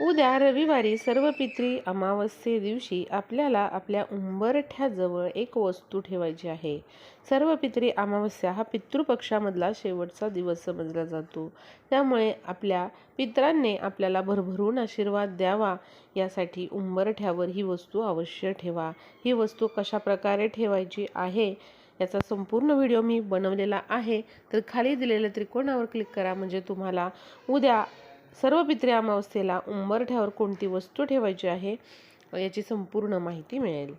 उद्या रविवारी सर्व पित्री अमावस्ये दिवशी आपल्याला आपल्या उंबरठ्याजवळ एक वस्तू ठेवायची आहे. सर्व पित्री अमावस्या हा पितृपक्षामधला शेवटचा दिवस समजला जातो. त्यामुळे आपल्या पित्रांनी आपल्याला भरभरून आशीर्वाद द्यावा. यासाठी उंबरठ्यावर ही वस्तू अवश्य ठेवा. ही वस्तू कशा प्रकारे ठेवायची आहे याचा संपूर्ण व्हिडिओ मी बनवलेला आहे. तर खाली दिलेल्या त्रिकोणावर क्लिक करा. म्हणजे तुम्हाला उद्या सर्व पित्रे अमावस्येला उंबरठ्यावर कोणती वस्तू ठेवायची आहे? याची संपूर्ण माहिती मिळेल.